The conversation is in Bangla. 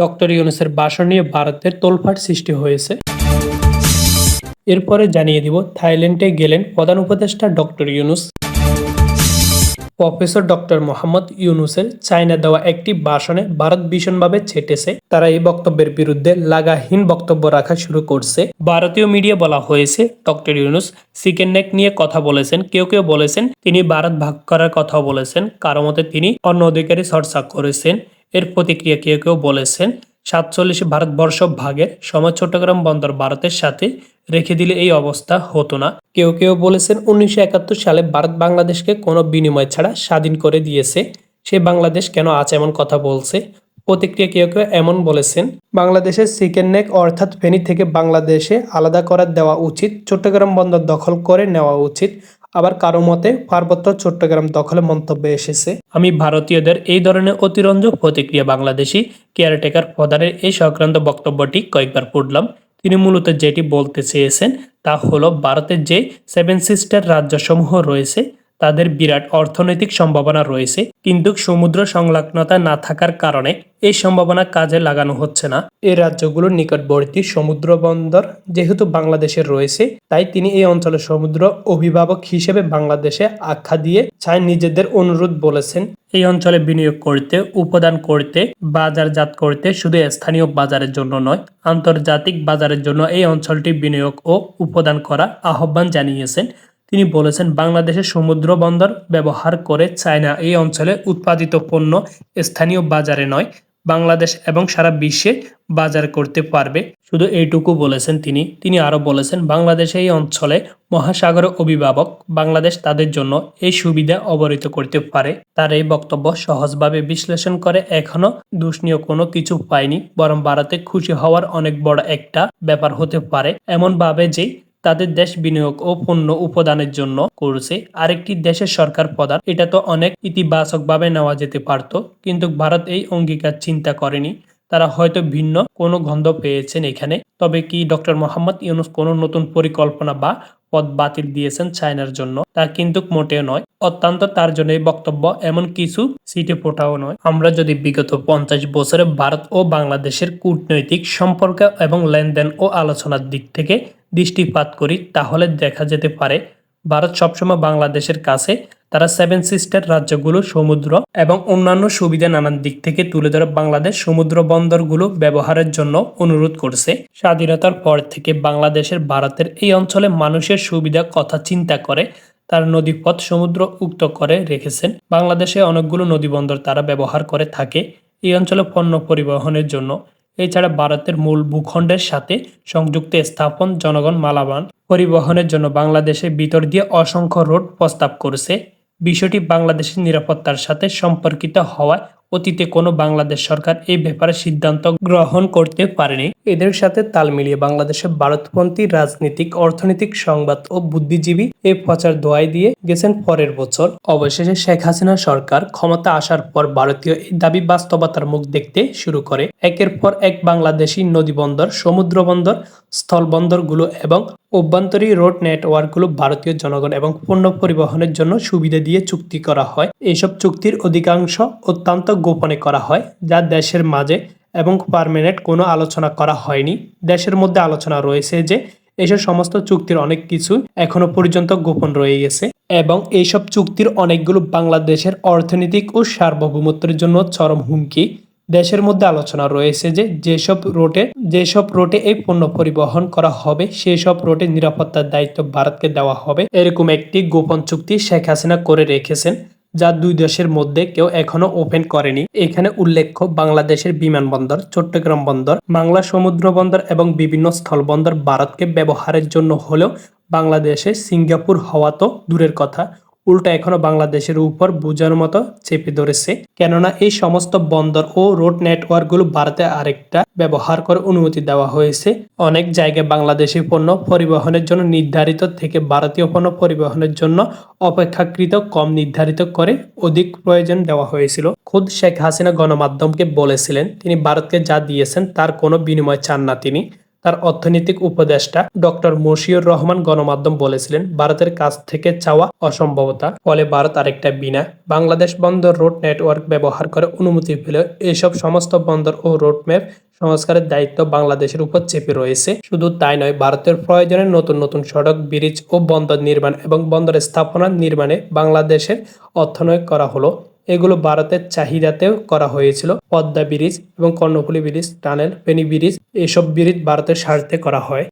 ডক্টর ইউনুসের ভাষণ নিয়ে ভারতের তোলফাট সৃষ্টি হয়েছে। এরপরে জানিয়ে দিব, থাইল্যান্ডে গেলেন প্রধান উপদেষ্টা doctor Yunus. Professor doctor Mohammad ইউনুসের চায়না দেওয়া একটি ভাষণে ভারত ভীষণভাবে ছেটেছে। তারা এই বক্তব্যের বিরুদ্ধে লাগাহীন বক্তব্য রাখা শুরু করছে। ভারতীয় মিডিয়া বলা হয়েছে, ডক্টর ইউনুস চিকেন নেক নিয়ে কথা বলেছেন। কেউ কেউ বলেছেন, তিনি ভারত ভাগ করার কথা বলেছেন। কারও মতে তিনি অন্য অধিকারী চর্চা করেছেন। এর প্রতিক্রিয়া কেউ কেউ বলেছেন, সাতচল্লিশ ভারতবর্ষ ভাগের সময় চট্টগ্রাম বন্দর ভারতের সাথে রেখে দিলে এই অবস্থা হতো না। কেউ কেউ বলেছেন উনিশশো একাত্তর সালে ভারত বাংলাদেশকে কোনো বিনিময় ছাড়া স্বাধীন করে দিয়েছে। সে বাংলাদেশ কেন আছে এমন কথা বলছে? প্রতিক্রিয়া কেউ কেউ এমন বলেছেন, বাংলাদেশের চিকেন নেক অর্থাৎ ফেনী থেকে বাংলাদেশে আলাদা করার দেওয়া উচিত, চট্টগ্রাম বন্দর দখল করে নেওয়া উচিত আবার কারও মতে পার্বত্য চট্টগ্রাম দখলে মন্তব্য এসেছে। আমি ভারতীয়দের এই ধরনের অতিরঞ্জ প্রতিক্রিয়া বাংলাদেশি কেয়ারটেকার প্রধানের এই সংক্রান্ত বক্তব্যটি কয়েকবার পড়লাম। তিনি মূলত যেটি বলতে চেয়েছেন তা হলো, ভারতের যে সেভেন সিস্টার রাজ্যসমূহ রয়েছে তাদের বিরাট অর্থনৈতিক সম্ভাবনা রয়েছে, কিন্তু সমুদ্র সংলগ্নতা না থাকার কারণে এই সম্ভাবনা কাজে লাগানো হচ্ছে না। এই রাজ্যগুলোর নিকটবর্তী সমুদ্র বন্দর যেহেতু বাংলাদেশের রয়েছে, তাই তিনি এই অঞ্চলের সমুদ্র অভিভাবক হিসেবে বাংলাদেশে আখ্যা দিয়ে চায় নিজেদের অনুরোধ বলেছেন। এই অঞ্চলে বিনিয়োগ করতে, উপাদান করতে, বাজারজাত করতে শুধু স্থানীয় বাজারের জন্য নয়, আন্তর্জাতিক বাজারের জন্য এই অঞ্চলটি বিনিয়োগ ও উপাদান করা আহ্বান জানিয়েছেন। তিনি বলেছেন বাংলাদেশের সমুদ্র বন্দর ব্যবহার করে চায়না এই অঞ্চলে উৎপাদিত পণ্য স্থানীয় বাজারে নয়, বাংলাদেশ এবং সারা বিশ্বে বাজার করতে পারবে। শুধু এইটুকু বলেছেন তিনি। তিনি আরও বলেছেন, বাংলাদেশে এই অঞ্চলে মহাসাগর অভিভাবক বাংলাদেশ তাদের জন্য এই সুবিধা অবহিত করতে পারে। তার এই বক্তব্য সহজভাবে বিশ্লেষণ করে এখনও দূষণীয় কোনো কিছু পায়নি, বরং ভারতে খুশি হওয়ার অনেক বড় একটা ব্যাপার হতে পারে। এমনভাবে যে তাদের দেশ বিনিয়োগ ও পণ্য উপাদানের জন্য করছে। আরেকটি দেশের সরকার প্রধান, এটা তো অনেক ইতিবাচকভাবে নেওয়া যেতে পারত, কিন্তু ভারত এই অঙ্গীকার চিন্তা করেনি। তারা হয়তো ভিন্ন কোনো গন্ধ পেয়েছেন এখানে, তবে কি ডক্টর মোহাম্মদ ইউনুস কোনো নতুন পরিকল্পনা বা পদ বাতিল দিয়েছেন চায়নার জন্য, তা কিন্তু মোটেও নয়। অত্যন্ত তার জন্য এই বক্তব্য এমন কিছু সিটে ফোটাও নয়। আমরা যদি বিগত পঞ্চাশ বছরে ভারত ও বাংলাদেশের কূটনৈতিক সম্পর্ক এবং লেনদেন ও আলোচনার দিক থেকে দৃষ্টিপাত করি, তাহলে দেখা যেতে পারে ভারত সবসময় বাংলাদেশের কাছে তারা সেভেন সিস্টার রাজ্যগুলো সমুদ্র এবং অন্যান্য সুবিধা নানান দিক থেকে তুলে ধরে বাংলাদেশ সমুদ্র বন্দরগুলো ব্যবহারের জন্য অনুরোধ করছে। স্বাধীনতার পর থেকে বাংলাদেশের ভারতের এই অঞ্চলে মানুষের সুবিধা কথা চিন্তা করে, তার নদীপথ সমুদ্র উক্ত করে রেখেছেন। বাংলাদেশে অনেকগুলো নদী বন্দর তারা ব্যবহার করে থাকে, এই অঞ্চলে পণ্য পরিবহনের জন্য। এছাড়া ভারতের মূল ভূখণ্ডের সাথে সংযুক্ত স্থাপন জনগণ মালাবান পরিবহনের জন্য বাংলাদেশের ভিতর দিয়ে অসংখ্য রোড প্রস্তাব করেছে। বিষয়টি বাংলাদেশের নিরাপত্তার সাথে সম্পর্কিত হওয়ায় অতীতে কোনো বাংলাদেশ সরকার এই ব্যাপারে সিদ্ধান্ত গ্রহণ করতে পারেনি। এদের সাথে তাল মিলিয়ে বাংলাদেশের ভারতপন্থী রাজনীতিক, অর্থনৈতিক সংবাদ ও বুদ্ধিজীবী এই প্রচার দোয়াই দিয়ে গেছেন পরের বছর। অবশেষে শেখ হাসিনা সরকার ক্ষমতা আসার পর ভারতীয় এই দাবি বাস্তবতার মুখ দেখতে শুরু করে। একের পর এক বাংলাদেশি নদী বন্দর সমুদ্র বন্দর স্থল এবং অভ্যন্তরীণ রোড নেটওয়ার্কগুলো ভারতীয় জনগণ এবং পণ্য পরিবহনের জন্য সুবিধা দিয়ে চুক্তি করা হয়। এইসব চুক্তির অধিকাংশ অত্যন্ত গোপনে করা হয়, যা দেশের মাঝে এবং পারমানেন্ট কোনো আলোচনা করা হয়নি। দেশের মধ্যে আলোচনা রয়েছে যে, এসব সমস্ত চুক্তির অনেক কিছু এখনও পর্যন্ত গোপন রয়ে গেছে এবং এইসব চুক্তির অনেকগুলো বাংলাদেশের অর্থনৈতিক ও সার্বভৌমত্বের জন্য চরম হুমকি। দেশের মধ্যে আলোচনা রয়েছে যে, যেসব রোডে যেসব রোটে এই পণ্য পরিবহন করা হবে, সেসব রোডে নিরাপত্তার দায়িত্ব ভারতকে দেওয়া হবে। এরকম একটি গোপন চুক্তি শেখ হাসিনা করে রেখেছেন। যা দুই দেশের মধ্যে কেউ এখনও ওপেন করেনি। এখানে উল্লেখ্য, বাংলাদেশের বিমানবন্দর, চট্টগ্রাম বন্দর, বাংলা সমুদ্র বন্দর এবং বিভিন্ন স্থলবন্দর ভারতকে ব্যবহারের জন্য হলেও বাংলাদেশে সিঙ্গাপুর হওয়া তো দূরের কথা। উল্টো এখনও বাংলাদেশের উপর বোঝার মতো চেপে ধরেছে। কেননা এই সমস্ত বন্দর ও রোড নেটওয়ার্কগুলো ভারতে আরেকটা ব্যবহার করে অনুমতি দেওয়া হয়েছে। অনেক জায়গায় বাংলাদেশি পণ্য পরিবহনের জন্য নির্ধারিত থেকে ভারতীয় পণ্য পরিবহনের জন্য অপেক্ষাকৃত কম নির্ধারিত করে অধিক প্রয়োজন দেওয়া হয়েছিল। খুদ শেখ হাসিনা গণমাধ্যমকে বলেছিলেন, তিনি ভারতকে যা দিয়েছেন তার কোনো বিনিময় চান না তিনি। তার অর্থনৈতিক উপদেষ্টা ডক্টর মশিউর রহমান গণমাধ্যম বলেছিলেন, ভারতের কাছ থেকে চাওয়া অসম্ভবতা। ফলে ভারত আরেকটা বিনা বাংলাদেশ বন্দর রোড নেটওয়ার্ক ব্যবহার করে অনুমতি পেল এসব সমস্ত বন্দর ও রোডম্যাপ সংস্কারের দায়িত্ব বাংলাদেশের উপর চেপে রয়েছে। শুধু তাই নয়, ভারতের প্রয়োজনে নতুন নতুন সড়ক, ব্রিজ ও বন্দর নির্মাণ এবং বন্দর স্থাপনা নির্মাণে বাংলাদেশের অর্থনয় করা হলো। এগুলো ভারতের চাহিদাতেও করা হয়েছিল। পদ্মা ব্রিজ এবং Karnaphuli bridge, tunnel, Feni bridge, এসব ব্রিজ ভারতের স্বার্থে করা হয়।